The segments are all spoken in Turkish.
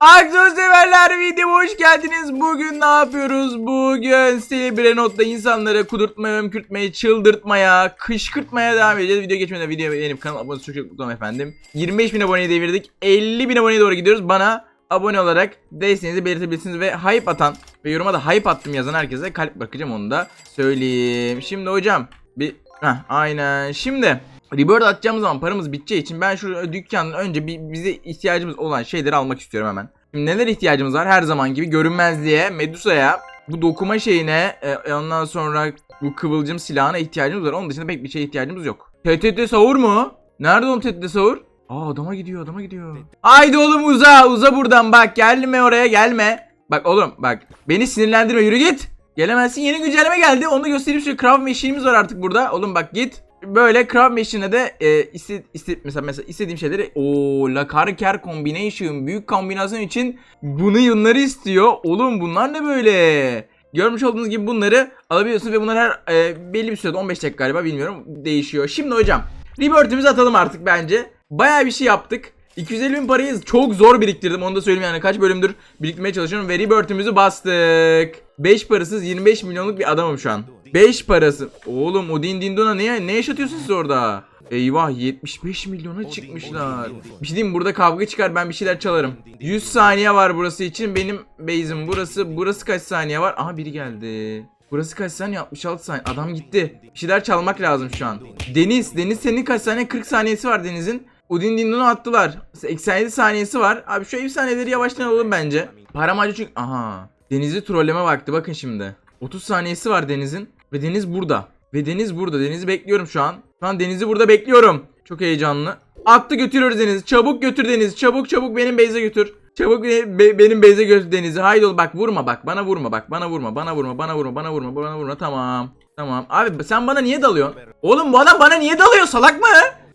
Aksiyon severler videoma hoş geldiniz. Bugün ne yapıyoruz? Bugün Celebrenot'ta insanları kudurtmaya, ömkürtmeye, çıldırtmaya, kışkırtmaya devam edeceğiz. Video geçmeden videoya beğenip kanala abone çok çok efendim. 25 bin aboneyi devirdik. 50 bin aboneye doğru gidiyoruz. Bana abone olarak desteğinizi belirtebilirsiniz ve hype atan ve yoruma da hype attım yazan herkese kalp bırakacağım onu da söyleyeyim. Şimdi hocam bir Heh, aynen. Şimdi Rebirth atacağımız zaman paramız biteceği için ben şu dükkanın önce bir, bize ihtiyacımız olan şeyleri almak istiyorum hemen. Şimdi neler ihtiyacımız var? Her zaman gibi görünmezliğe, Medusa'ya, bu dokuma şeyine, e, ondan sonra bu kıvılcım silahına ihtiyacımız var. Onun dışında pek bir şeye ihtiyacımız yok. TTT savur mu? Nerede oğlum TTT savur? Aa adama gidiyor adama gidiyor. Haydi oğlum uza uza buradan bak gelme oraya gelme. Bak oğlum bak beni sinirlendirme yürü git. Gelemezsin yeni güncelleme geldi onu göstereyim şu Craft Machine'imiz var artık burada. Oğlum bak git. Böyle Craft Machine'e de e, iste, iste, mesela, mesela istediğim şeyleri o La Carker Combination büyük kombinasyon için bunu yılları istiyor. Oğlum bunlar ne böyle? Görmüş olduğunuz gibi bunları alabiliyorsunuz ve bunlar her e, belli bir sürede 15 dakika galiba bilmiyorum değişiyor. Şimdi hocam Rebirth'ümüzü atalım artık bence. Bayağı bir şey yaptık. 250 bin parayı çok zor biriktirdim onu da söyleyeyim yani kaç bölümdür biriktirmeye çalışıyorum ve Rebirth'ümüzü bastık. 5 parasız 25 milyonluk bir adamım şu an. 5 parası. Oğlum o din din dona ne, ne yaşatıyorsun siz orada? Eyvah 75 milyona çıkmışlar. Bir şey diyeyim burada kavga çıkar ben bir şeyler çalarım. 100 saniye var burası için benim base'im burası. Burası kaç saniye var? Aha biri geldi. Burası kaç saniye? 66 saniye. Adam gitti. Bir şeyler çalmak lazım şu an. Deniz. Deniz senin kaç saniye? 40 saniyesi var Deniz'in. Udin Dindon'u attılar. 87 saniyesi var. Abi şu efsaneleri yavaştan alalım bence. Param acı çünkü... Aha. Deniz'i trolleme vakti bakın şimdi. 30 saniyesi var Deniz'in. Ve Deniz burada. Ve Deniz burada. Deniz'i bekliyorum şu an. Şu an Deniz'i burada bekliyorum. Çok heyecanlı. Attı götürüyoruz Deniz'i. Çabuk götür Deniz. Çabuk çabuk benim base'e götür. Çabuk be- be- benim base'e götür Deniz'i. Haydi oğlum bak vurma bak. Bana vurma bak. Bana vurma. Bana vurma. Bana vurma. Bana vurma. Bana vurma. Tamam. Tamam. Abi sen bana niye dalıyorsun? Oğlum bu adam bana niye dalıyor? Salak mı?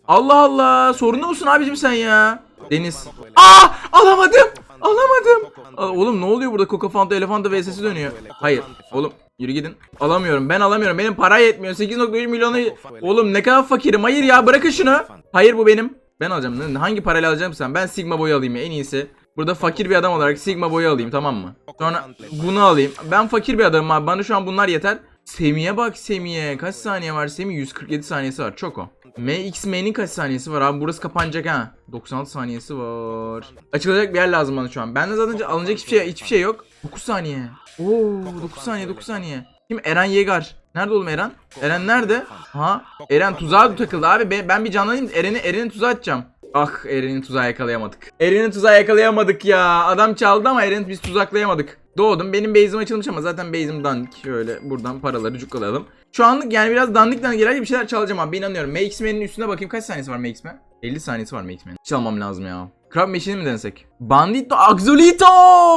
Allah Allah. Sorunlu musun abicim sen ya? Deniz. Aa! Alamadım. Alamadım. Aa, oğlum ne oluyor burada? Coca Fanta Elefanta vs'si dönüyor. Hayır. Oğlum yürü gidin. Alamıyorum. Ben alamıyorum. Benim para yetmiyor. 8.3 milyonu. Oğlum ne kadar fakirim. Hayır ya bırakın şunu. Hayır bu benim. Ben alacağım. Hangi parayla alacağım sen? Ben Sigma boyu alayım ya en iyisi. Burada fakir bir adam olarak Sigma boyu alayım tamam mı? Sonra bunu alayım. Ben fakir bir adamım abi. Bana şu an bunlar yeter. Semi'ye bak Semi'ye. Kaç saniye var Semi? 147 saniyesi var. Çok o. MXM'nin kaç saniyesi var abi? Burası kapanacak ha. 96 saniyesi var. Açılacak bir yer lazım bana şu an. Bende zaten alınacak hiçbir şey hiçbir şey yok. 9 saniye. Oo 9 saniye 9 saniye. Kim? Eren Yegar. Nerede oğlum Eren? Eren nerede? Ha? Eren tuzağa takıldı abi. Ben, ben bir canlanayım. Eren'i Eren'i tuzağa atacağım. Ah Eren'i tuzağa yakalayamadık. Eren'i tuzağa yakalayamadık ya. Adam çaldı ama Eren'i biz tuzaklayamadık. Doğdum. Benim base'im açılmış ama zaten base'im dandik. Şöyle buradan paraları cukkalayalım. Şu anlık yani biraz dandik dandik bir şeyler çalacağım abi. İnanıyorum. MXM'nin üstüne bakayım kaç saniyesi var MXM? 50 saniyesi var MXM'nin. Çalmam lazım ya. Crab Machine'i mi denesek? Bandito Axolito!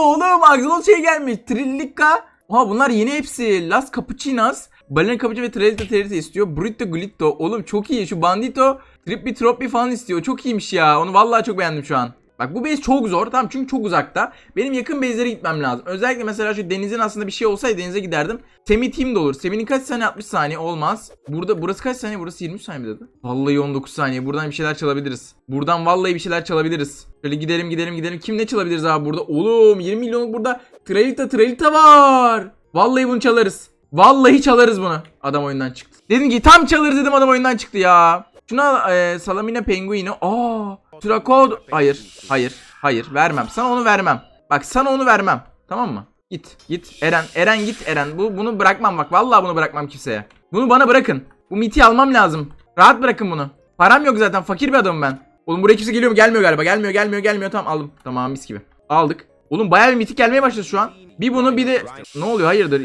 Oğlum Axolot şey gelmiş. Trillica. Oha bunlar yeni hepsi. Las Capuchinas. Balena Cappuccino ve Trelita Trelita istiyor. Burrito Glitto. Oğlum çok iyi. Şu Bandito Trippi Troppi falan istiyor. Çok iyiymiş ya. Onu vallahi çok beğendim şu an. Bak bu base çok zor tamam çünkü çok uzakta. Benim yakın base'lere gitmem lazım. Özellikle mesela şu denizin aslında bir şey olsaydı denize giderdim. Semi team de olur. Semi'nin kaç saniye 60 saniye olmaz. Burada burası kaç saniye? Burası 23 saniye dedi? Vallahi 19 saniye. Buradan bir şeyler çalabiliriz. Buradan vallahi bir şeyler çalabiliriz. Şöyle gidelim gidelim gidelim. Kim ne çalabiliriz abi burada? Oğlum 20 milyonluk burada Trelita Trelita var. Vallahi bunu çalarız. Vallahi çalarız bunu. Adam oyundan çıktı. Dedim ki tam çalır dedim adam oyundan çıktı ya. Şuna e, Salamina Penguin'i. Aa, Trakod. Hayır, hayır, hayır. Vermem. Sana onu vermem. Bak sana onu vermem. Tamam mı? Git, git. Eren, Eren git Eren. Bu bunu bırakmam bak. Vallahi bunu bırakmam kimseye. Bunu bana bırakın. Bu miti almam lazım. Rahat bırakın bunu. Param yok zaten. Fakir bir adamım ben. Oğlum buraya kimse geliyor mu? Gelmiyor galiba. Gelmiyor, gelmiyor, gelmiyor. Tamam aldım. Tamam mis gibi. Aldık. Oğlum bayağı bir mitik gelmeye başladı şu an. Bir bunu bir de ne oluyor hayırdır?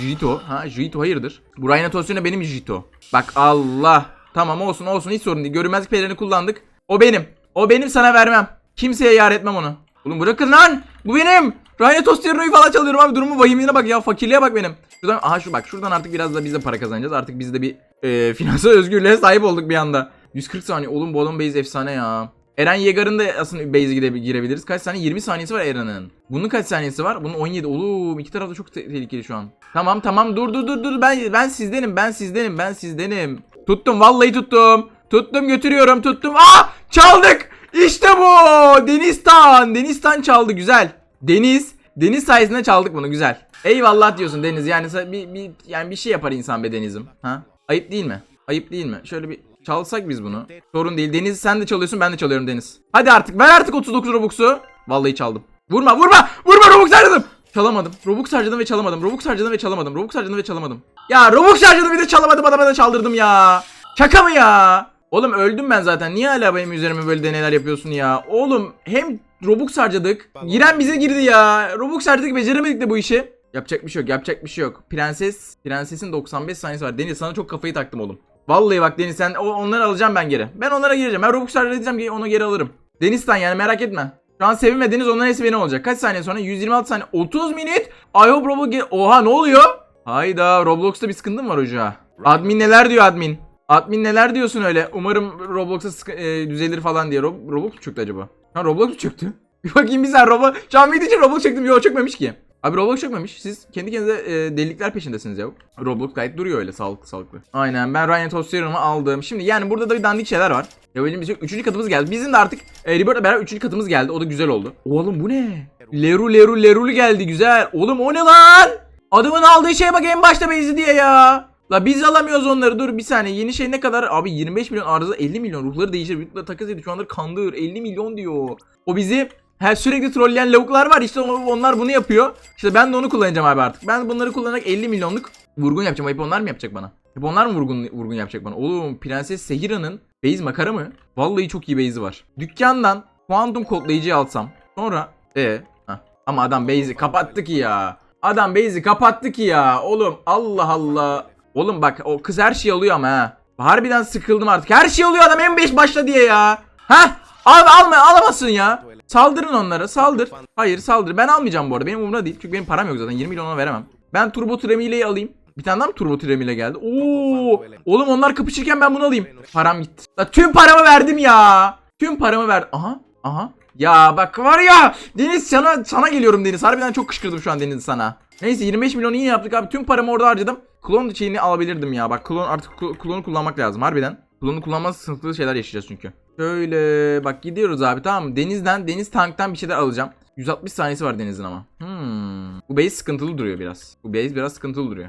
Jito. Ha Jito hayırdır? Bu Tosyona benim Jito. Bak Allah. Tamam olsun olsun hiç sorun değil. Görünmezlik pelerini kullandık. O benim. O benim sana vermem. Kimseye yar etmem onu. Oğlum bırakın lan. Bu benim. Rhino Tosyona'yı falan çalıyorum abi. Durumu vahimliğine bak ya. Fakirliğe bak benim. Şuradan aha şu bak şuradan artık biraz da biz de para kazanacağız. Artık biz de bir e, finansal özgürlüğe sahip olduk bir anda. 140 saniye. Oğlum bu adam base efsane ya. Eren Yegar'ın da aslında base'e girebiliriz. Kaç saniye? 20 saniyesi var Eren'in. Bunun kaç saniyesi var? Bunun 17. Oğlum iki taraf da çok te- tehlikeli şu an. Tamam tamam dur dur dur dur. Ben ben sizdenim. Ben sizdenim. Ben sizdenim. Tuttum vallahi tuttum. Tuttum götürüyorum tuttum. Aa çaldık. İşte bu. Deniztan. Deniztan çaldı güzel. Deniz. Deniz sayesinde çaldık bunu güzel. Eyvallah diyorsun Deniz. Yani bir, bir yani bir şey yapar insan be Deniz'im. Ha? Ayıp değil mi? Ayıp değil mi? Şöyle bir çalsak biz bunu. Sorun değil. Deniz sen de çalıyorsun ben de çalıyorum Deniz. Hadi artık ver artık 39 Robux'u. Vallahi çaldım. Vurma vurma vurma Robux harcadım. Çalamadım. Robux harcadım ve çalamadım. Robux harcadım ve çalamadım. Robux harcadım ve çalamadım. Ya Robux harcadım bir de çalamadım adama da çaldırdım ya. Şaka mı ya? Oğlum öldüm ben zaten. Niye hala benim üzerime böyle deneyler yapıyorsun ya? Oğlum hem Robux harcadık. Giren bize girdi ya. Robux harcadık beceremedik de bu işi. Yapacak bir şey yok. Yapacak bir şey yok. Prenses. Prensesin 95 saniyesi var. Deniz sana çok kafayı taktım oğlum. Vallahi bak Deniz sen o- onları alacağım ben geri. Ben onlara gireceğim. Ben Robux harcayacağım ki onu geri alırım. Deniz'den yani merak etme. Şu an sevinme Deniz onların hepsi benim olacak. Kaç saniye sonra? 126 saniye. 30 minut. I hope Roblox Oha ne oluyor? Hayda Roblox'ta bir sıkıntı mı var hoca? Admin neler diyor admin? Admin neler diyorsun öyle? Umarım Roblox'a e, düzelir falan diye. Rob- Roblox mu çöktü acaba? Ha Roblox mu çöktü? Bir bakayım bir sen Roblox. Şu an video için Roblox çöktüm. Yok çökmemiş ki. Abi Roblox çökmemiş. Siz kendi kendinize e, delilikler peşindesiniz ya. Roblox gayet duruyor öyle sağlıklı sağlıklı. Aynen ben Ryan Toster'ımı aldım. Şimdi yani burada da bir dandik şeyler var. Şey yok. Üçüncü katımız geldi. Bizim de artık e, Rebirth'le beraber üçüncü katımız geldi. O da güzel oldu. Oğlum bu ne? Leru Leru Lerulu geldi güzel. Oğlum o ne lan? Adamın aldığı şeye bak en başta beyzi diye ya. La biz alamıyoruz onları dur bir saniye yeni şey ne kadar abi 25 milyon arıza 50 milyon ruhları değişir ruhları takas edip şu anları kandır 50 milyon diyor. O bizi her sürekli trolleyen lavuklar var işte on- onlar bunu yapıyor. İşte ben de onu kullanacağım abi artık. Ben bunları kullanarak 50 milyonluk vurgun yapacağım. Ayıp onlar mı yapacak bana? Hep onlar mı vurgun, vurgun yapacak bana? Oğlum Prenses Sehira'nın base makara mı? Vallahi çok iyi base'i var. Dükkandan kuantum kodlayıcıyı alsam. Sonra e ama adam base'i kapattı ki ya. Adam base'i kapattı ki ya. Oğlum Allah Allah. Oğlum bak o kız her şey alıyor ama ha. Harbiden sıkıldım artık. Her şey oluyor adam en 5 başla diye ya. Ha? Abi alma alamazsın ya. Saldırın onlara saldır. Hayır saldır. Ben almayacağım bu arada. Benim umurumda değil. Çünkü benim param yok zaten. 20 milyona veremem. Ben turbo tremileyi alayım. Bir tane daha mı turbo tremile geldi? Oo! Oğlum onlar kapışırken ben bunu alayım. Param gitti. La tüm paramı verdim ya. Tüm paramı ver. Aha. Aha. Ya bak var ya Deniz sana sana geliyorum Deniz. Harbiden çok kışkırdım şu an Deniz sana. Neyse 25 milyon iyi yaptık abi. Tüm paramı orada harcadım. Klon şeyini alabilirdim ya. Bak klon artık kl- klonu kullanmak lazım harbiden. Klonu kullanmaz sıkıntılı şeyler yaşayacağız çünkü. Şöyle bak gidiyoruz abi tamam mı? Denizden deniz tanktan bir şeyler alacağım. 160 saniyesi var denizin ama. Hmm. Bu base sıkıntılı duruyor biraz. Bu base biraz sıkıntılı duruyor.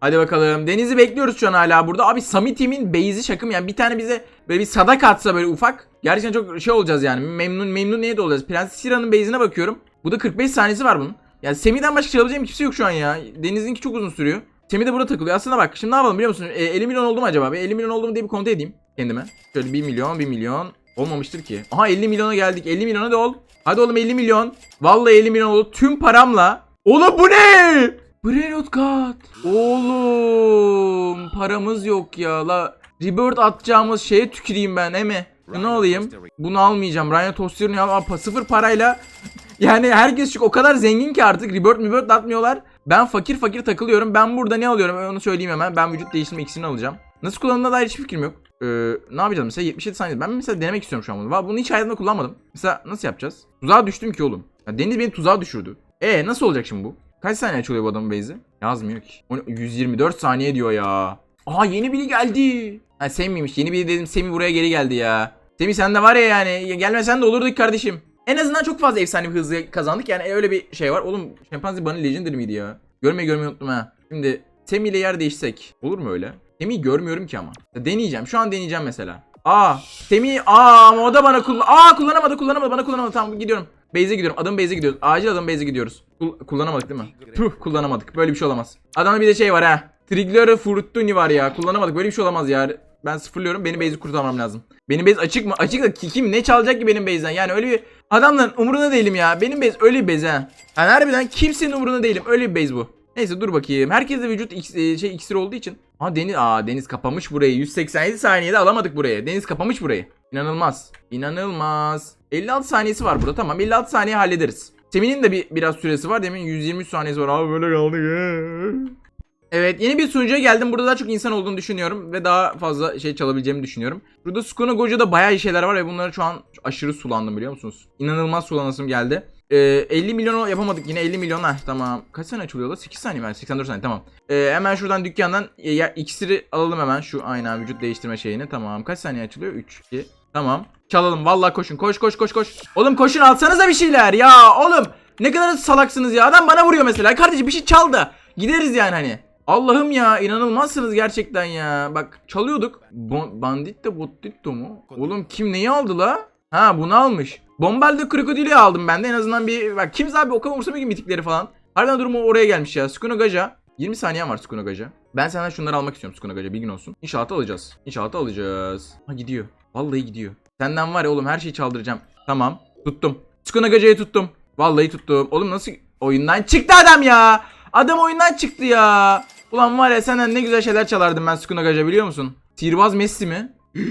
Hadi bakalım. Deniz'i bekliyoruz şu an hala burada. Abi Samit'imin base'i şakım yani bir tane bize böyle bir sadak atsa böyle ufak. Gerçekten çok şey olacağız yani. Memnun memnun neye de olacağız. Prenses Sira'nın base'ine bakıyorum. Bu da 45 saniyesi var bunun. Yani Semi'den başka çalabileceğim kimse yok şu an ya. Deniz'inki çok uzun sürüyor. Semi de burada takılıyor. Aslında bak şimdi ne yapalım biliyor musun? E, 50 milyon oldu mu acaba? Bir 50 milyon oldu mu diye bir kontrol edeyim kendime. Şöyle 1 milyon 1 milyon. Olmamıştır ki. Aha 50 milyona geldik. 50 milyona da ol. Hadi oğlum 50 milyon. Vallahi 50 milyon oldu. Tüm paramla. Oğlum bu ne? Brelot kat. Oğlum paramız yok ya. La Rebirth atacağımız şeye tüküreyim ben eme. Ne alayım? Bunu almayacağım. Ryan Toster'ın ya sıfır parayla yani herkes çünkü o kadar zengin ki artık Rebirth Rebirth atmıyorlar. Ben fakir fakir takılıyorum. Ben burada ne alıyorum? Onu söyleyeyim hemen. Ben vücut değiştirme ikisini alacağım. Nasıl kullanıldığına dair hiçbir fikrim yok. Ee, ne yapacağız mesela 77 saniye. Ben mesela denemek istiyorum şu an bunu. Valla Bunu hiç hayatımda kullanmadım. Mesela nasıl yapacağız? Tuzağa düştüm ki oğlum. Ya Deniz beni tuzağa düşürdü. E nasıl olacak şimdi bu? Kaç saniye açılıyor bu adamın base'i? Yazmıyor ki. O ne- 124 saniye diyor ya. Aha yeni biri geldi. Ha Semi'ymiş. Yeni biri dedim Semi buraya geri geldi ya. Semi sen de var ya yani. Ya Gelmesen de olurduk kardeşim. En azından çok fazla efsane bir hızlı kazandık. Yani öyle bir şey var. Oğlum Şempanze Bunny Legendary miydi ya? Görmeyi görmeyi unuttum ha. Şimdi Semi ile yer değişsek. Olur mu öyle? Semi'yi görmüyorum ki ama. Deneyeceğim. Şu an deneyeceğim mesela. Aa, Semi aa ama o da bana kullan. Aa kullanamadı, kullanamadı. Bana kullanamadı. Tamam gidiyorum. Base'e gidiyorum. Adım base'e gidiyoruz. Acil adım base'e gidiyoruz. Kul- kullanamadık değil mi? Puh kullanamadık. Böyle bir şey olamaz. Adamda bir de şey var ha. Trigger Fruttuni var ya. Kullanamadık. Böyle bir şey olamaz ya. Ben sıfırlıyorum. Benim base'i kurtarmam lazım. Benim base açık mı? Açık da ki- kim ne çalacak ki benim base'den? Yani öyle bir adamların umurunda değilim ya. Benim base öyle bir base ha. Yani harbiden kimsenin umurunda değilim. Öyle bir base bu. Neyse dur bakayım. Herkeste vücut iks- e, şey iksir olduğu için. Ha Deniz aa Deniz kapamış burayı. 187 saniyede alamadık burayı. Deniz kapamış burayı. İnanılmaz. İnanılmaz. 56 saniyesi var burada. Tamam 56 saniye hallederiz. Semin'in de bir biraz süresi var. Demin 123 saniyesi var. Abi böyle kaldık. Evet yeni bir sunucuya geldim. Burada daha çok insan olduğunu düşünüyorum. Ve daha fazla şey çalabileceğimi düşünüyorum. Burada Sukuna Gojo'da bayağı iyi şeyler var ve bunları şu an aşırı sulandım biliyor musunuz? İnanılmaz sulanasım geldi. Ee, 50 milyonu yapamadık yine 50 milyon ha tamam. Kaç saniye açılıyor da? 8 saniye mi? 84 saniye tamam. Ee, hemen şuradan dükkandan e, ya, iksiri alalım hemen şu aynen vücut değiştirme şeyini. Tamam kaç saniye açılıyor? 3, 2, Tamam. Çalalım vallahi koşun koş koş koş koş. Oğlum koşun alsanıza bir şeyler ya oğlum. Ne kadar salaksınız ya. Adam bana vuruyor mesela. Kardeşim bir şey çaldı. Gideriz yani hani. Allah'ım ya inanılmazsınız gerçekten ya. Bak çalıyorduk. Bo- bandit de Bottito mu? Oğlum kim neyi aldı la? Ha bunu almış. Bombalde krokodili aldım ben de en azından bir... Bak kimse abi o kadar umursamıyor ki mitikleri falan. Harbiden durumu oraya gelmiş ya. Skuno Gaja. 20 saniyen var Skuno Gaja. Ben senden şunları almak istiyorum Skuno Gaja bilgin olsun. İnşaatı alacağız. İnşaatı alacağız. Ha gidiyor. Vallahi gidiyor. Senden var ya oğlum her şeyi çaldıracağım. Tamam. Tuttum. Skuno Gaja'yı tuttum. Vallahi tuttum. Oğlum nasıl oyundan çıktı adam ya. Adam oyundan çıktı ya. Ulan var ya senden ne güzel şeyler çalardım ben Skuno Gaja biliyor musun? Sihirbaz Messi mi?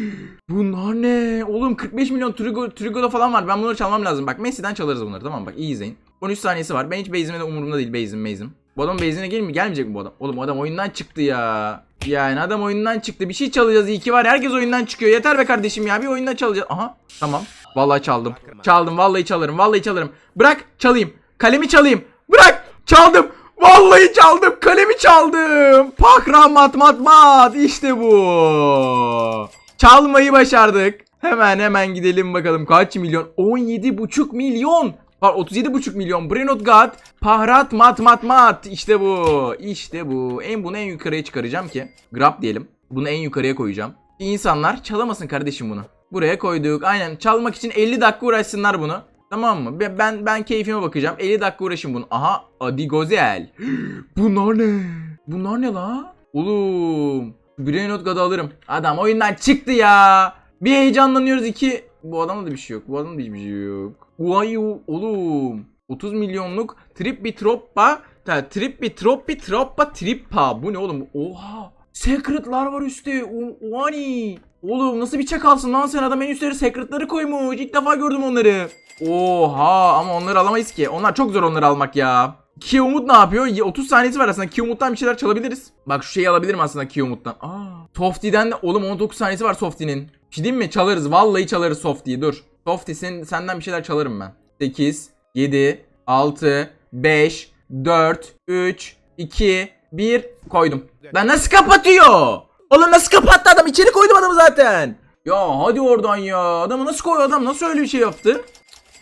Bunlar ne? Oğlum 45 milyon Trigo, Trigo'da falan var. Ben bunları çalmam lazım. Bak Messi'den çalarız bunları tamam? Bak iyi izleyin. 13 saniyesi var. Ben hiç base'ime de umurumda değil base'im base'im. Bu adam base'ine gelir mi? Gelmeyecek mi bu adam? Oğlum adam oyundan çıktı ya. Yani adam oyundan çıktı. Bir şey çalacağız iyi ki var. Herkes oyundan çıkıyor. Yeter be kardeşim ya. Bir oyundan çalacağız. Aha. Tamam. Vallahi çaldım. Çaldım. Vallahi çalarım. Vallahi çalarım. Bırak çalayım. Kalemi çalayım. Bırak. Çaldım. Vallahi çaldım. Kalemi çaldım. Pakra mat mat mat. İşte bu. Çalmayı başardık. Hemen hemen gidelim bakalım kaç milyon? 17,5 milyon. Var 37,5 milyon. Brenot God. Pahrat mat mat mat. İşte bu. İşte bu. En bunu en yukarıya çıkaracağım ki. Grab diyelim. Bunu en yukarıya koyacağım. İnsanlar çalamasın kardeşim bunu. Buraya koyduk. Aynen çalmak için 50 dakika uğraşsınlar bunu. Tamam mı? Ben ben, keyfime bakacağım. 50 dakika uğraşın bunu. Aha Adi Gozel. Bunlar ne? Bunlar ne la? Oğlum. Brainot God'u alırım. Adam oyundan çıktı ya. Bir heyecanlanıyoruz iki. Bu adamda da bir şey yok. Bu adamda da hiçbir şey yok. Vay oğlum. 30 milyonluk Trippi Troppa. Ta, Trippi Troppi Troppa Trippa. Bu ne oğlum? Oha. Secret'lar var üstte. Vani. Oğlum nasıl bir çakalsın lan sen adam en üstleri secret'ları koymuş. İlk defa gördüm onları. Oha ama onları alamayız ki. Onlar çok zor onları almak ya. Ki Umut ne yapıyor? Y- 30 saniyesi var aslında. Ki Umut'tan bir şeyler çalabiliriz. Bak şu şeyi alabilirim aslında Ki Umut'tan. Aa. Softy'den de oğlum 19 saniyesi var Softy'nin. Bir şey mi? Çalarız. Vallahi çalarız Softy'yi. Dur. Softy sen, senden bir şeyler çalarım ben. 8, 7, 6, 5, 4, 3, 2, 1 koydum. Ben nasıl kapatıyor? Oğlum nasıl kapattı adam? İçeri koydum adamı zaten. Ya hadi oradan ya. Adamı nasıl koyuyor adam? Nasıl öyle bir şey yaptı?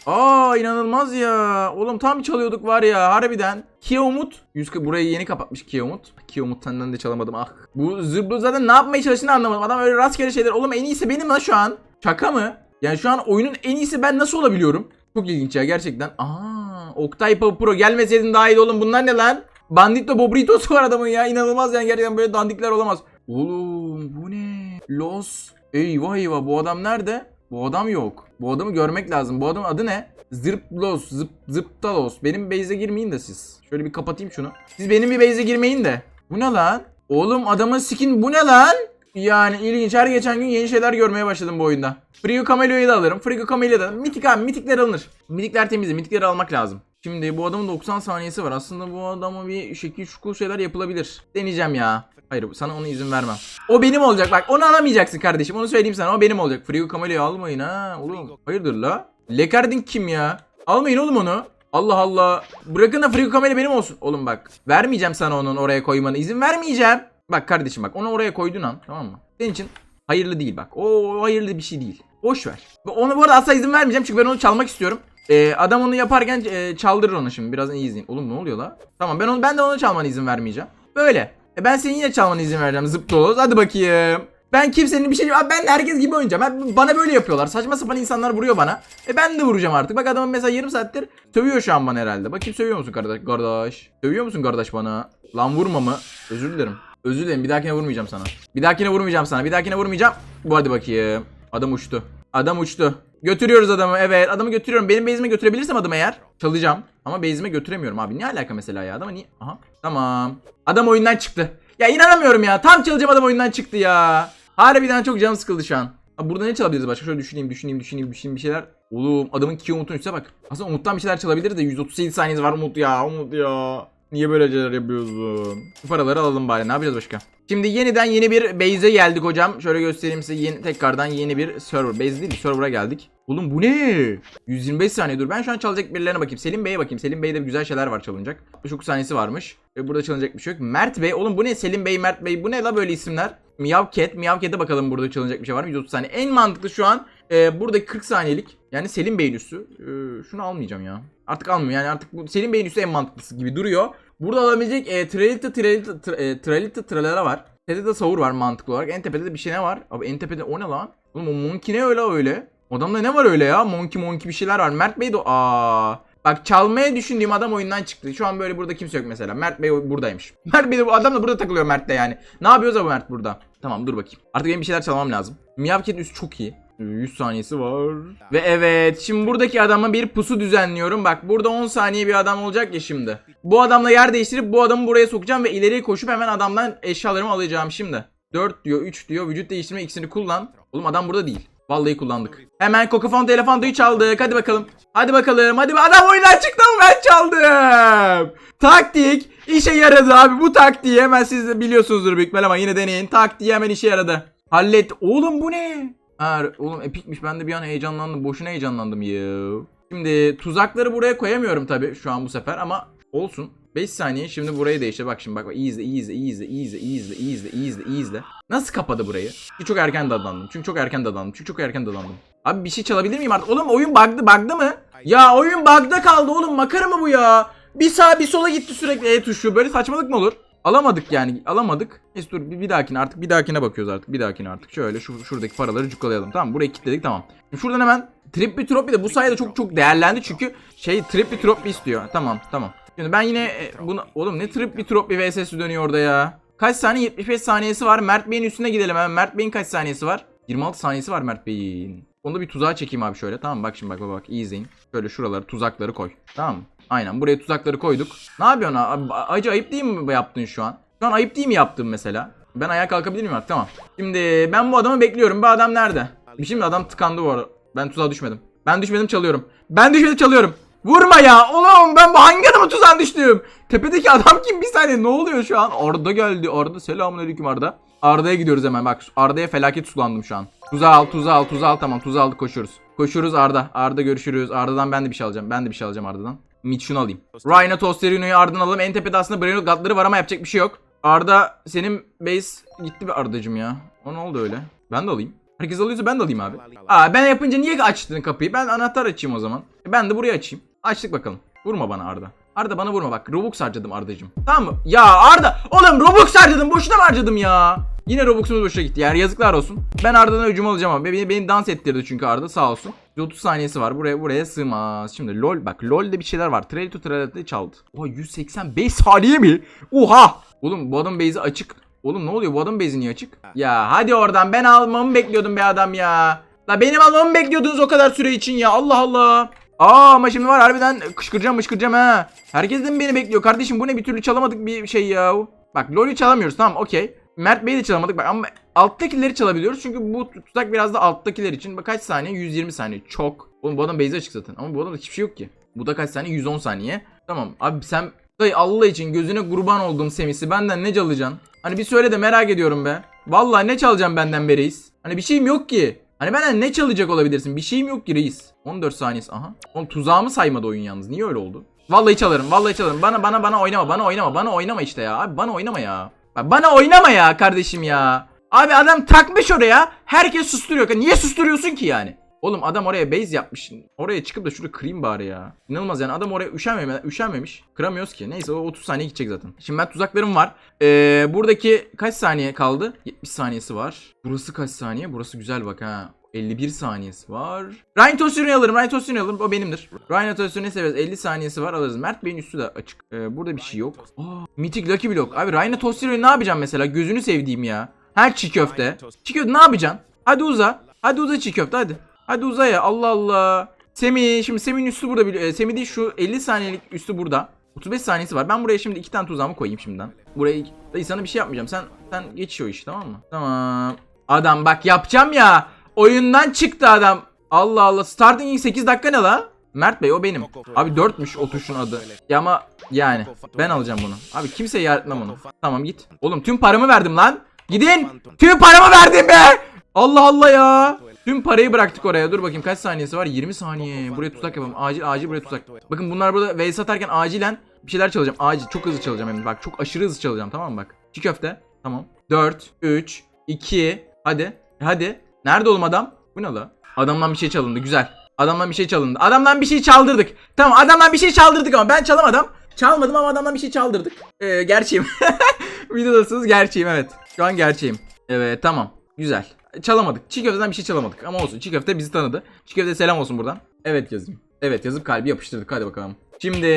Aa inanılmaz ya. Oğlum tam çalıyorduk var ya harbiden. Kia Umut. 100 burayı yeni kapatmış Kia Umut. Kia Umut senden de çalamadım ah. Bu zırblı zaten ne yapmaya çalıştığını anlamadım. Adam öyle rastgele şeyler. Oğlum en iyisi benim lan şu an. Şaka mı? Yani şu an oyunun en iyisi ben nasıl olabiliyorum? Çok ilginç ya gerçekten. Aa, Oktay Pro gelmeseydin daha iyiydi oğlum. Bunlar ne lan? Bandito Bobritos var adamın ya. İnanılmaz yani gerçekten böyle dandikler olamaz. Oğlum bu ne? Los. Eyvah eyvah bu adam nerede? Bu adam yok. Bu adamı görmek lazım. Bu adamın adı ne? Zırplos, zıp, zıptalos. Benim base'e girmeyin de siz. Şöyle bir kapatayım şunu. Siz benim bir base'e girmeyin de. Bu ne lan? Oğlum adamın skin bu ne lan? Yani ilginç. Her geçen gün yeni şeyler görmeye başladım bu oyunda. Frigo Camelio'yu da alırım. Frigo Camelio da. Mitik abi mitikler alınır. Mitikler temizdi. Mitikleri almak lazım. Şimdi bu adamın 90 saniyesi var. Aslında bu adama bir şekil şukul şeyler yapılabilir. Deneyeceğim ya. Hayır sana ona izin vermem. O benim olacak bak. Onu alamayacaksın kardeşim. Onu söyleyeyim sana. O benim olacak. Frigo Camelio'yu almayın ha. Oğlum hayırdır la? Lekardin kim ya? Almayın oğlum onu. Allah Allah. Bırakın da Frigo Camelio benim olsun. Oğlum bak. Vermeyeceğim sana onun oraya koymanı. İzin vermeyeceğim. Bak kardeşim bak. Onu oraya koydun an. Tamam mı? Senin için hayırlı değil bak. O hayırlı bir şey değil. Boş ver. Onu bu arada asla izin vermeyeceğim çünkü ben onu çalmak istiyorum. Ee, adam onu yaparken e, çaldırır onu şimdi. Birazdan iyi izleyin. Oğlum ne oluyor la? Tamam ben onu ben de onu çalmana izin vermeyeceğim. Böyle. E, ben senin yine çalmana izin vereceğim. Zıp dolu. Hadi bakayım. Ben kimsenin bir şey Abi ben herkes gibi oynayacağım. Ben, bana böyle yapıyorlar. Saçma sapan insanlar vuruyor bana. E ben de vuracağım artık. Bak adamın mesela yarım saattir sövüyor şu an bana herhalde. Bakayım sövüyor musun kardeş? Kardeş. Sövüyor musun kardeş bana? Lan vurma mı? Özür dilerim. Özür dilerim. Bir dahakine vurmayacağım sana. Bir dahakine vurmayacağım sana. Bir dahakine vurmayacağım. Bu hadi bakayım. Adam uçtu. Adam uçtu. Götürüyoruz adamı. Evet adamı götürüyorum. Benim base'ime götürebilirsem adamı eğer. Çalacağım. Ama base'ime götüremiyorum abi. Ne alaka mesela ya? Adamı niye? Aha. Tamam. Adam oyundan çıktı. Ya inanamıyorum ya. Tam çalacağım adam oyundan çıktı ya. Harbiden çok canım sıkıldı şu an. Abi burada ne çalabiliriz başka? Şöyle düşüneyim, düşüneyim, düşüneyim, düşüneyim bir şeyler. Oğlum adamın ki Umut'un üstüne bak. Aslında Umut'tan bir şeyler çalabiliriz de 137 saniyesi var Umut ya. Umut ya. Niye böyle şeyler yapıyorsun? Bu paraları alalım bari. Ne yapacağız başka? Şimdi yeniden yeni bir base'e geldik hocam. Şöyle göstereyim size yeni, tekrardan yeni bir server. Base değil server'a geldik. Oğlum bu ne? 125 saniye dur. Ben şu an çalacak birilerine bakayım. Selim Bey'e bakayım. Selim Bey'de güzel şeyler var çalınacak. 69 saniyesi varmış. Ve burada çalınacak bir şey yok. Mert Bey. Oğlum bu ne? Selim Bey, Mert Bey. Bu ne la böyle isimler? Miyav Cat. Bakalım burada çalınacak bir şey var mı? 130 saniye. En mantıklı şu an Ee, buradaki 40 saniyelik yani Selim Bey'in üssü. Ee, şunu almayacağım ya. Artık almıyorum yani artık bu Selim Bey'in üssü en mantıklısı gibi duruyor. Burada alabilecek e, Tralita Tralita Tra- e, Tralara var. Tepede de savur var mantıklı olarak. En tepede de bir şey ne var? Abi en tepede o ne lan? Oğlum o Monkey ne öyle öyle? Adamda ne var öyle ya? Monkey Monkey bir şeyler var. Mert Bey de aa. Bak çalmaya düşündüğüm adam oyundan çıktı. Şu an böyle burada kimse yok mesela. Mert Bey buradaymış. Mert Bey de bu adam da burada takılıyor Mert de yani. Ne yapıyoruz bu Mert burada? Tamam dur bakayım. Artık benim bir şeyler çalmam lazım. Miyavket'in üstü çok iyi. 100 saniyesi var. Ve evet şimdi buradaki adama bir pusu düzenliyorum. Bak burada 10 saniye bir adam olacak ya şimdi. Bu adamla yer değiştirip bu adamı buraya sokacağım ve ileriye koşup hemen adamdan eşyalarımı alacağım şimdi. 4 diyor 3 diyor vücut değiştirme ikisini kullan. Oğlum adam burada değil. Vallahi kullandık. Hemen Kokofon Telefonto'yu çaldık. Hadi bakalım. Hadi bakalım. Hadi adam oyundan çıktı ama ben çaldım. Taktik işe yaradı abi. Bu taktiği hemen siz de biliyorsunuzdur büyük ihtimal ama yine deneyin. Taktiği hemen işe yaradı. Hallet. Oğlum bu ne? Ha, oğlum epikmiş. Ben de bir an heyecanlandım. Boşuna heyecanlandım ya. Şimdi tuzakları buraya koyamıyorum tabii şu an bu sefer ama olsun. 5 saniye şimdi burayı değiştir. Bak şimdi bak bak iyi izle iyi izle iyi izle iyi izle iyi izle iyi izle iyi izle iyi izle. Nasıl kapadı burayı? Çünkü çok erken dadandım. Çünkü çok erken dadandım. Çünkü çok erken dadandım. Abi bir şey çalabilir miyim artık? Oğlum oyun bug'dı bug'dı mı? Ya oyun bug'da kaldı oğlum makara mı bu ya? Bir sağa bir sola gitti sürekli E tuşu. Böyle saçmalık mı olur? Alamadık yani alamadık. Neyse dur bir, bir dahakine artık bir dahakine bakıyoruz artık bir dahakine artık. Şöyle şu, şuradaki paraları cukkalayalım tamam burayı kilitledik tamam. Şimdi şuradan hemen Trippi Troppi de bu sayede çok çok değerlendi çünkü şey Trippi Troppi istiyor. Tamam tamam. Şimdi ben yine e, bunu oğlum ne Trippi Troppi VS'si dönüyor orada ya. Kaç saniye? 75 saniyesi var. Mert Bey'in üstüne gidelim hemen. Mert Bey'in kaç saniyesi var? 26 saniyesi var Mert Bey'in. Onu da bir tuzağa çekeyim abi şöyle. Tamam bak şimdi bak bak bak iyi izleyin. Şöyle şuraları tuzakları koy. Tamam mı? Aynen buraya tuzakları koyduk. Ne yapıyorsun abi? Acı ayıp değil mi bu yaptığın şu an? Şu an ayıp değil mi yaptığım mesela? Ben ayağa kalkabilir miyim artık? Tamam. Şimdi ben bu adamı bekliyorum. Bu adam nerede? Bir mi? Adam tıkandı bu arada. Ben tuzağa düşmedim. Ben düşmedim çalıyorum. Ben düşmedim çalıyorum. Vurma ya. Oğlum ben bu hangi adamın tuzağına düştüm? Tepedeki adam kim? Bir saniye ne oluyor şu an? Arda geldi. Arda selamünaleyküm Arda. Arda'ya gidiyoruz hemen bak. Arda'ya felaket sulandım şu an. Tuzağı al, tuzağı al, tuzağı al. Tamam tuzağı aldık koşuyoruz. Koşuyoruz Arda. Arda görüşürüz. Arda'dan ben de bir şey alacağım. Ben de bir şey alacağım Arda'dan. Mid şunu alayım. Rhino Tosterino'yu Arda'dan alalım. En tepede aslında Brainot gatları var ama yapacak bir şey yok. Arda senin base gitti bir Arda'cım ya. O ne oldu öyle? Ben de alayım. Herkes alıyorsa ben de alayım abi. Aa ben yapınca niye açtın kapıyı? Ben anahtar açayım o zaman. Ben de buraya açayım. Açtık bakalım. Vurma bana Arda. Arda bana vurma bak. Robux harcadım Arda'cım. Tamam mı? Ya Arda. Oğlum Robux harcadım. Boşuna mı harcadım ya? Yine Robux'umuz boşuna gitti. Yani yazıklar olsun. Ben Arda'dan hücum alacağım ama beni, beni dans ettirdi çünkü Arda sağ olsun. 30 saniyesi var. Buraya buraya sığmaz. Şimdi LOL bak LOL'de bir şeyler var. Trail to Trail'de çaldı. Oha 185 saniye mi? Oha! Oğlum bu adam base'i açık. Oğlum ne oluyor? Bu adam base'i niye açık? Ya hadi oradan ben almamı bekliyordum be adam ya. La benim almamı bekliyordunuz o kadar süre için ya. Allah Allah. Aa ama şimdi var harbiden kışkıracağım kışkıracağım ha. Herkes de mi beni bekliyor kardeşim bu ne bir türlü çalamadık bir şey ya. Bak LoL'ü çalamıyoruz tamam okey. Mert Bey'i de çalamadık bak ama alttakileri çalabiliyoruz çünkü bu tuzak biraz da alttakiler için. Bak kaç saniye? 120 saniye. Çok. Oğlum bu adam base'i açık zaten ama bu adamda hiçbir şey yok ki. Bu da kaç saniye? 110 saniye. Tamam abi sen Dayı Allah için gözüne kurban olduğum Semisi benden ne çalacaksın? Hani bir söyle de merak ediyorum be. Vallahi ne çalacaksın benden be reis? Hani bir şeyim yok ki. Hani benden ne çalacak olabilirsin? Bir şeyim yok ki reis. 14 saniyesi aha. Oğlum tuzağımı saymadı oyun yalnız. Niye öyle oldu? Vallahi çalarım. Vallahi çalarım. Bana bana bana oynama. Bana oynama. Bana oynama işte ya. Abi bana oynama ya. Bana oynama ya kardeşim ya. Abi adam takmış oraya. Herkes susturuyor. Niye susturuyorsun ki yani? Oğlum adam oraya base yapmış. Oraya çıkıp da şurada kırayım bari ya. İnanılmaz yani adam oraya üşenmeme, üşenmemiş. Kıramıyoruz ki. Neyse o 30 saniye gidecek zaten. Şimdi ben tuzaklarım var. Ee, buradaki kaç saniye kaldı? 70 saniyesi var. Burası kaç saniye? Burası güzel bak ha. 51 saniyesi var. Ryan Tosun'u alırım. Ryan Tosun'u alırım. O benimdir. Ryan Tosun'u severiz. 50 saniyesi var alırız. Mert Bey'in üstü de açık. Ee, burada bir şey yok. Aa, Mythic Lucky Block. Abi Ryan Tosun'u ne yapacağım mesela? Gözünü sevdiğim ya. Her çiğ köfte. Çiğ köfte ne yapacaksın? Hadi uza. Hadi uza çiğ köfte hadi. Hadi uza ya Allah Allah. Semi şimdi Semi'nin üstü burada. e, Semi değil şu 50 saniyelik üstü burada. 35 saniyesi var. Ben buraya şimdi iki tane tuzağımı koyayım şimdiden. Buraya sana bir şey yapmayacağım. Sen sen geç o işi tamam mı? Tamam. Adam bak yapacağım ya. Oyundan çıktı adam. Allah Allah. Starting 8 dakika ne la? Mert Bey o benim. Abi 4'müş o tuşun adı. Ya ama yani ben alacağım bunu. Abi kimseye yar etmem onu. Tamam git. Oğlum tüm paramı verdim lan. Gidin. Tüm paramı verdim be. Allah Allah ya. Tüm parayı bıraktık oraya. Dur bakayım kaç saniyesi var? 20 saniye. Buraya tuzak yapalım. Acil acil buraya tuzak. Bakın bunlar burada vs atarken acilen bir şeyler çalacağım. Acil çok hızlı çalacağım hem. Bak çok aşırı hızlı çalacağım tamam mı bak. Çiğ köfte. Tamam. 4 3 2 hadi. Hadi. Nerede oğlum adam? Bu ne la? Adamdan bir şey çalındı güzel. Adamdan bir şey çalındı. Adamdan bir şey çaldırdık. Tamam adamdan bir şey çaldırdık ama ben çalamadım. Çalmadım ama adamdan bir şey çaldırdık. Ee, gerçeğim. Videodasınız gerçeğim evet. Şu an gerçeğim. Evet tamam. Güzel. Çalamadık. Çiğ köfteden bir şey çalamadık. Ama olsun. Çiğ köfte bizi tanıdı. Çiğ köfte selam olsun buradan. Evet yazayım. Evet yazıp kalbi yapıştırdık. Hadi bakalım. Şimdi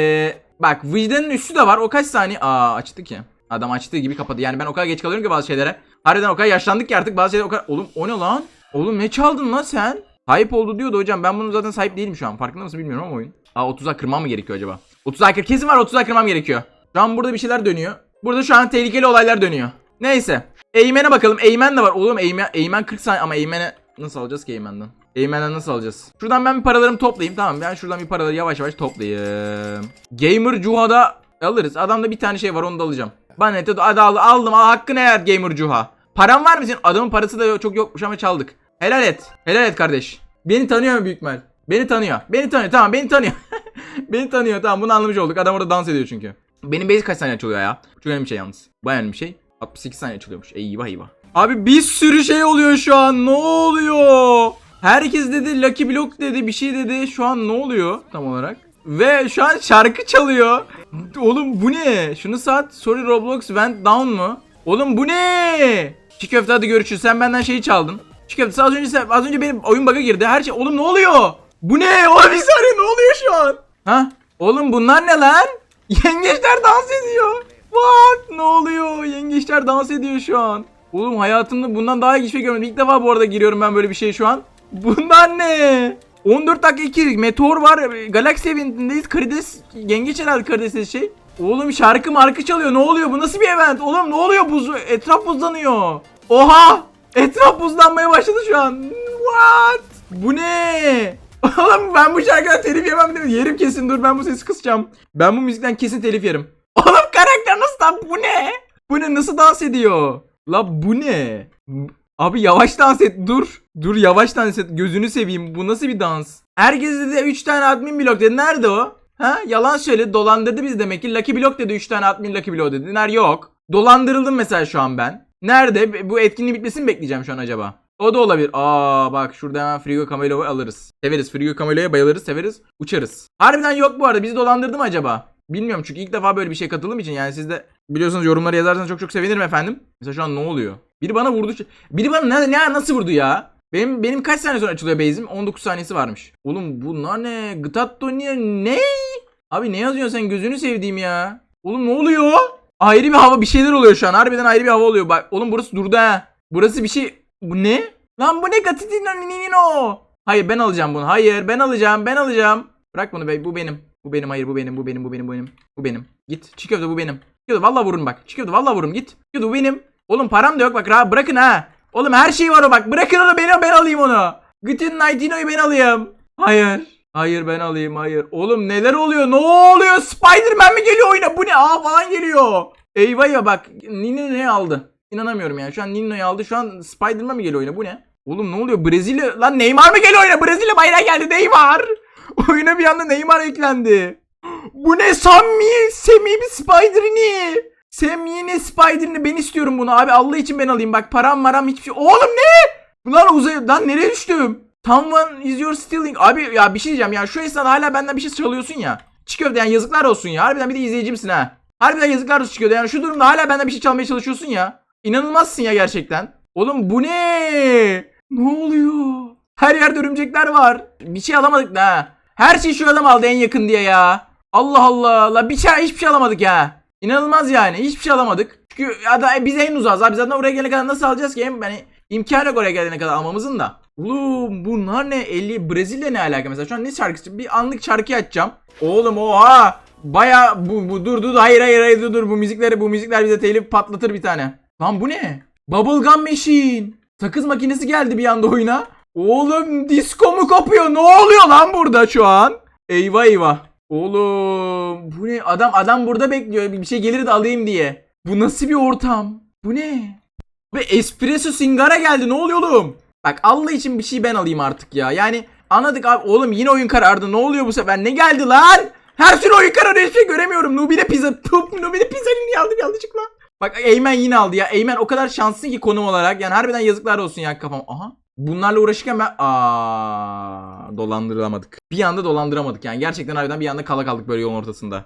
bak vicdanın üstü de var. O kaç saniye? Aa açtı ki. Adam açtığı gibi kapadı. Yani ben o kadar geç kalıyorum ki bazı şeylere. Harbiden o kadar yaşlandık ki artık bazı şeyler o kadar... Oğlum o ne lan? Oğlum ne çaldın lan sen? Sahip oldu diyordu hocam. Ben bunun zaten sahip değilim şu an. Farkında mısın bilmiyorum ama oyun. Aa 30'a kırmam mı gerekiyor acaba? 30'a kır kesin var 30'a kırmam gerekiyor. Şu an burada bir şeyler dönüyor. Burada şu an tehlikeli olaylar dönüyor. Neyse. Eymen'e bakalım. Eymen de var. Oğlum Eymen, Eymen 40 saniye ama Eymen'e nasıl alacağız ki Eymen'den? Eymen'den nasıl alacağız? Şuradan ben bir paralarımı toplayayım. Tamam ben şuradan bir paraları yavaş yavaş toplayayım. Gamer Cuha'da alırız. Adamda bir tane şey var onu da alacağım. Bana ne hadi al, aldım al hakkını eğer Gamer Cuha. Param var mı senin? Adamın parası da çok yokmuş ama çaldık. Helal et. Helal et kardeş. Beni tanıyor mu büyük? Beni tanıyor. Beni tanıyor. Tamam beni tanıyor. beni tanıyor. Tamam bunu anlamış olduk. Adam orada dans ediyor çünkü. Benim base kaç saniye açılıyor ya? Çok önemli bir şey yalnız. Bayağı önemli bir şey. 68 saniye açılıyormuş. Eyvah eyvah. Abi bir sürü şey oluyor şu an. Ne oluyor? Herkes dedi Lucky Block dedi bir şey dedi. Şu an ne oluyor tam olarak? Ve şu an şarkı çalıyor. Oğlum bu ne? Şunu saat. Sorry Roblox went down mu? Oğlum bu ne? Çiğ köfte hadi görüşürüz. Sen benden şeyi çaldın. Çiğ köfte az önce sen- az önce benim oyun bug'a girdi. Her şey oğlum ne oluyor? Bu ne? Oğlum bir saniye ne oluyor şu an? Ha? Oğlum bunlar ne lan? Yengeçler dans ediyor. What? Ne oluyor? Yengeçler dans ediyor şu an. Oğlum hayatımda bundan daha iyi bir şey görmedim. İlk defa bu arada giriyorum ben böyle bir şey şu an. Bunlar ne? 14 dakika 2 meteor var. Galaxy eventindeyiz. Karides yengeç herhalde karides şey. Oğlum şarkı markı çalıyor. Ne oluyor? Bu nasıl bir event? Oğlum ne oluyor? Buz etraf buzlanıyor. Oha! Etraf buzlanmaya başladı şu an. What? Bu ne? Oğlum ben bu şarkıdan telif yemem değil? Yerim kesin dur ben bu sesi kısacağım. Ben bu müzikten kesin telif yerim. Oğlum karakter dans? Bu ne? Bu ne? Nasıl dans ediyor? La bu ne? Abi yavaş dans et dur. Dur yavaş dans et. Gözünü seveyim. Bu nasıl bir dans? Herkes dedi 3 tane admin blok dedi. Nerede o? Ha? Yalan söyledi. Dolandırdı biz demek ki. Lucky Block dedi 3 tane admin Lucky Block dedi. Nerede yok. Dolandırıldım mesela şu an ben. Nerede? Bu etkinliğin bitmesini bekleyeceğim şu an acaba? O da olabilir. Aa bak şurada hemen Frigo Camelo'yu alırız. Severiz. Frigo Camelo'ya bayılırız. Severiz. Uçarız. Harbiden yok bu arada. Bizi dolandırdı mı acaba? Bilmiyorum çünkü ilk defa böyle bir şey katıldığım için yani siz de biliyorsunuz yorumları yazarsanız çok çok sevinirim efendim. Mesela şu an ne oluyor? Biri bana vurdu. Biri bana ne, ne nasıl vurdu ya? Benim benim kaç saniye sonra açılıyor base'im? 19 saniyesi varmış. Oğlum bunlar ne? Gıtatto niye? Ne? Abi ne yazıyorsun sen gözünü sevdiğim ya? Oğlum ne oluyor? Ayrı bir hava bir şeyler oluyor şu an. Harbiden ayrı bir hava oluyor. Bak oğlum burası durdu ha. Burası bir şey. Bu ne? Lan bu ne Gatitino Ninino? Hayır ben alacağım bunu. Hayır ben alacağım. Ben alacağım. Bırak bunu be. Bu benim. Bu benim. Hayır bu benim. Bu benim. Bu benim. Bu benim. Bu benim. Git. Çiğ köfte bu benim. Çiğ köfte valla vururum bak. Çiğ köfte valla vururum. Git. Çiğ köfte bu benim. Oğlum param da yok bak. Rahat bırakın ha. Oğlum her şey var o bak. Bırakın onu ben, ben alayım onu. Gittin Nightino'yu ben alayım. Hayır. Hayır ben alayım hayır. Oğlum neler oluyor? Ne oluyor? Spider-Man mi geliyor oyuna? Bu ne? Aa falan geliyor. Eyvah ya bak. Nino ne aldı? İnanamıyorum yani. Şu an Nino'yu aldı. Şu an Spider-Man mi geliyor oyuna? Bu ne? Oğlum ne oluyor? Brezilya lan Neymar mı geliyor oyuna? Brezilya bayrağı geldi Neymar. Oyuna bir anda Neymar eklendi. Bu ne Sammi? Semih bir Spider'ini. Semih'in Spider'ini ben istiyorum bunu abi. Allah için ben alayım. Bak param maram hiçbir şey. Oğlum ne? Lan uzay lan nereye düştüm? Someone is your stealing. Abi ya bir şey diyeceğim ya. Şu esnada hala benden bir şey çalıyorsun ya. Çiğ yani yazıklar olsun ya. Harbiden bir de izleyicimsin ha. Harbiden yazıklar olsun çiğ. Yani şu durumda hala benden bir şey çalmaya çalışıyorsun ya. İnanılmazsın ya gerçekten. Oğlum bu ne? Ne oluyor? Her yerde örümcekler var. Bir şey alamadık da ha. Her şeyi şu adam aldı en yakın diye ya. Allah Allah. La bir şey hiçbir şey alamadık ya. İnanılmaz yani. Hiçbir şey alamadık. Çünkü ya da biz en uzağız abi. Zaten oraya gelene kadar nasıl alacağız ki? Hem hani imkan yok oraya gelene kadar almamızın da. Oğlum bunlar ne? 50 Brezilya ne alaka mesela? Şu an ne şarkısı? Bir anlık şarkı açacağım. Oğlum oha. Baya bu, bu dur dur hayır hayır hayır dur dur bu müzikleri bu müzikler bize telif patlatır bir tane. Lan bu ne? Bubblegum Machine. Sakız makinesi geldi bir anda oyuna. Oğlum disco mu kopuyor? Ne oluyor lan burada şu an? Eyvah eyvah. Oğlum bu ne? Adam adam burada bekliyor. Bir şey gelir de alayım diye. Bu nasıl bir ortam? Bu ne? Ve espresso singara geldi. Ne oluyor oğlum? Bak Allah için bir şey ben alayım artık ya. Yani anladık abi. Oğlum yine oyun karardı. Ne oluyor bu sefer? Ne geldi lan? Her türlü oyun kararı hiçbir şey göremiyorum. Nubile pizza. Tup, Nubile pizzanini aldım yanlışlıkla. Bak Eymen yine aldı ya. Eymen o kadar şanslısın ki konum olarak. Yani harbiden yazıklar olsun ya kafam. Aha. Bunlarla uğraşırken ben aa dolandırılamadık. Bir anda dolandıramadık yani. Gerçekten harbiden bir anda kala kaldık böyle yolun ortasında.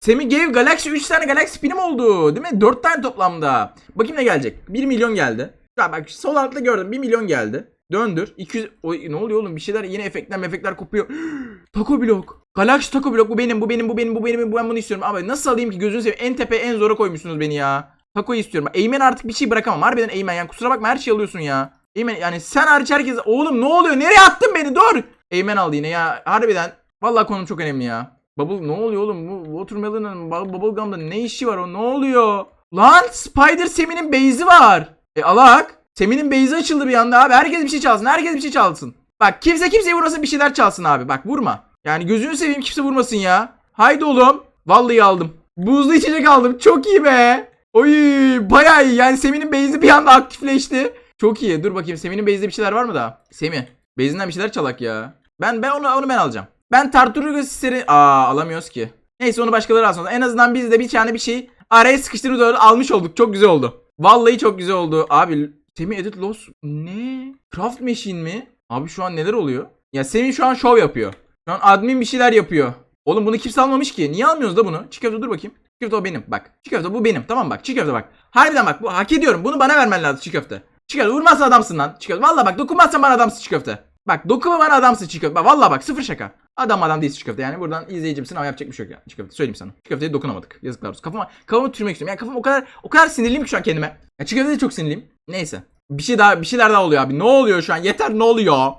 Semi gave Galaxy 3 tane Galaxy spinim oldu. Değil mi? 4 tane toplamda. Bakayım ne gelecek. 1 milyon geldi. Ya bak sol altta gördüm 1 milyon geldi. Döndür. 200 Oy, ne oluyor oğlum? Bir şeyler yine efektler efektler kopuyor. Taco blok. Galaxy Taco blok bu benim bu benim bu benim bu benim ben bunu istiyorum. Abi nasıl alayım ki gözünü seveyim. En tepe en zora koymuşsunuz beni ya. Taco'yu istiyorum. Eymen artık bir şey bırakamam. Harbiden Eymen yani kusura bakma her şeyi alıyorsun ya. Eymen yani sen hariç herkes oğlum ne oluyor? Nereye attın beni? Dur. Eymen aldı yine ya. Harbiden vallahi konum çok önemli ya. Bubble ne oluyor oğlum? Bu Watermelon'ın bu- Bubblegum'da ne işi var o? Ne oluyor? Lan Spider Semi'nin base'i var. E alak. Semi'nin base'i açıldı bir anda abi. Herkes bir şey çalsın. Herkes bir şey çalsın. Bak kimse kimseye vurmasın bir şeyler çalsın abi. Bak vurma. Yani gözünü seveyim kimse vurmasın ya. Haydi oğlum. Vallahi aldım. Buzlu içecek aldım. Çok iyi be. Oy bayağı iyi. Yani Semi'nin base'i bir anda aktifleşti. Çok iyi. Dur bakayım Semi'nin base'de bir şeyler var mı daha? Semi. Base'inden bir şeyler çalak ya. Ben ben onu onu ben alacağım. Ben Tartaruga sisleri aa alamıyoruz ki. Neyse onu başkaları alsın. En azından biz de bir tane bir şey araya sıkıştırıp almış olduk. Çok güzel oldu. Vallahi çok güzel oldu. Abi Semi Edit Loss ne? Craft Machine mi? Abi şu an neler oluyor? Ya Semi şu an şov yapıyor. Şu an admin bir şeyler yapıyor. Oğlum bunu kimse almamış ki. Niye almıyoruz da bunu? Köfte dur bakayım. Köfte o benim. Bak. Köfte bu benim. Tamam bak. Köfte bak. Harbiden bak. Bu hak ediyorum. Bunu bana vermen lazım köfte. Çiğ köfte vurmazsan adamsın lan. Çiğ köfte. Valla bak dokunmazsan bana adamsın çiğ köfte. Bak dokunma bana adamsın çiğ köfte. Bak valla bak sıfır şaka. Adam adam değil çiğ köfte. Yani buradan izleyicimsin ama yapacak bir şey yok ya. Çiğ köfte söyleyeyim sana. Çiğ köfteye dokunamadık. Yazıklar olsun. Kafama, kafamı türmek istiyorum. Yani kafam o kadar o kadar sinirliyim ki şu an kendime. Ya çiğ köftede de çok sinirliyim. Neyse. Bir şey daha bir şeyler daha oluyor abi. Ne oluyor şu an? Yeter ne oluyor?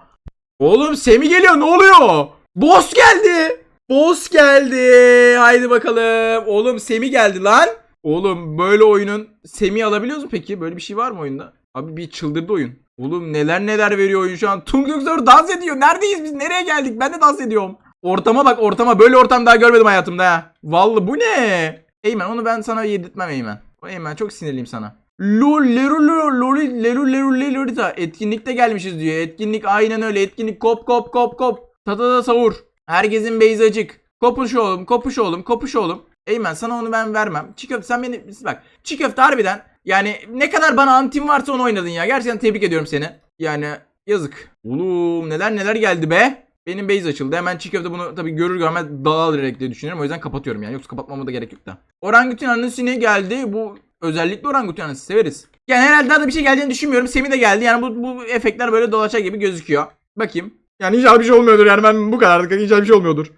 Oğlum Semi geliyor ne oluyor? Boss geldi. Boss geldi. Haydi bakalım. Oğlum Semi geldi lan. Oğlum böyle oyunun Semi alabiliyoruz mu peki? Böyle bir şey var mı oyunda? Abi bir çıldırdı oyun. Oğlum neler neler veriyor oyun şu an. Tung Sor dans ediyor. Neredeyiz biz? Nereye geldik? Ben de dans ediyorum. Ortama bak ortama. Böyle ortam daha görmedim hayatımda ya. Vallahi bu ne? Eymen onu ben sana yedirtmem Eymen. Eymen çok sinirliyim sana. Lorita. Etkinlikte gelmişiz diyor. Etkinlik aynen öyle. Etkinlik kop kop kop kop. Tatada savur. Herkesin beyzi açık. Kopuş oğlum, kopuş oğlum, kopuş oğlum. Eymen sana onu ben vermem. Çiğ köfte sen beni bak. Çiğ köfte harbiden yani ne kadar bana antim varsa onu oynadın ya. Gerçekten tebrik ediyorum seni. Yani yazık. Oğlum neler neler geldi be. Benim base açıldı. Hemen çiğ köfte bunu tabii görür görmez direkt diye düşünüyorum. O yüzden kapatıyorum yani. Yoksa kapatmama da gerek yok da. Orangutan annesine geldi. Bu özellikle orangutan annesi severiz. Yani herhalde daha da bir şey geleceğini düşünmüyorum. Semi de geldi. Yani bu, bu efektler böyle dolaşa gibi gözüküyor. Bakayım. Yani inşallah bir şey olmuyordur yani ben bu kadar inşallah bir şey olmuyordur.